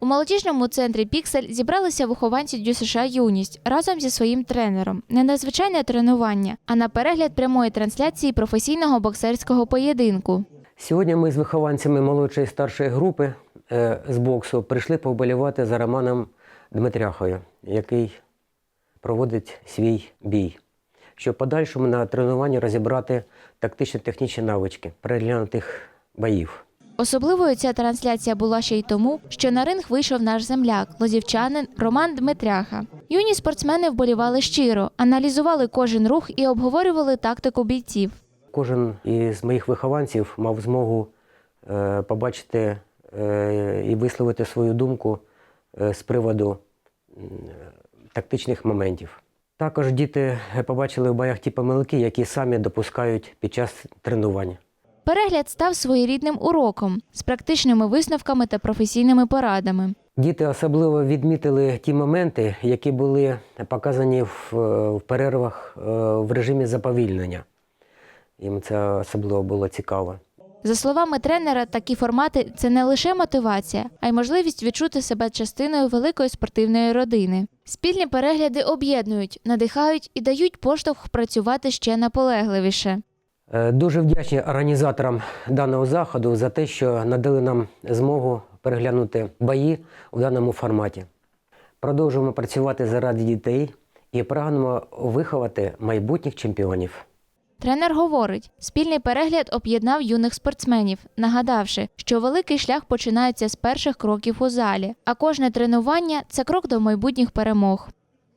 У молодіжному центрі Піксель зібралися вихованці Дю США Юність разом зі своїм тренером. Не на звичайне тренування, а на перегляд прямої трансляції професійного боксерського поєдинку. Сьогодні ми з вихованцями молодшої і старшої групи е, з боксу прийшли повболівати за Романом Дмитряхою, який проводить свій бій, щоб подальшому на тренуванні розібрати тактично-технічні навички переглянутих боїв. Особливою ця трансляція була ще й тому, що на ринг вийшов наш земляк, лозівчанин Роман Дмитряха. Юні спортсмени вболівали щиро, аналізували кожен рух і обговорювали тактику бійців. Кожен із моїх вихованців мав змогу е, побачити е, і висловити свою думку е, з приводу тактичних моментів. Також діти побачили в боях ті помилки, які самі допускають під час тренувань. Перегляд став своєрідним уроком з практичними висновками та професійними порадами. Діти особливо відмітили ті моменти, які були показані в, е, перервах е, в режимі заповільнення. Їм це особливо було цікаво. За словами тренера, такі формати це не лише мотивація, а й можливість відчути себе частиною великої спортивної родини. Спільні перегляди об'єднують, надихають і дають поштовх працювати ще наполегливіше. Е, Дуже вдячні організаторам даного заходу за те, що надали нам змогу переглянути бої у даному форматі. Продовжуємо працювати заради дітей і прагнемо виховати майбутніх чемпіонів. Тренер говорить, спільний перегляд об'єднав юних спортсменів, нагадавши, що великий шлях починається з перших кроків у залі, а кожне тренування це крок до майбутніх перемог.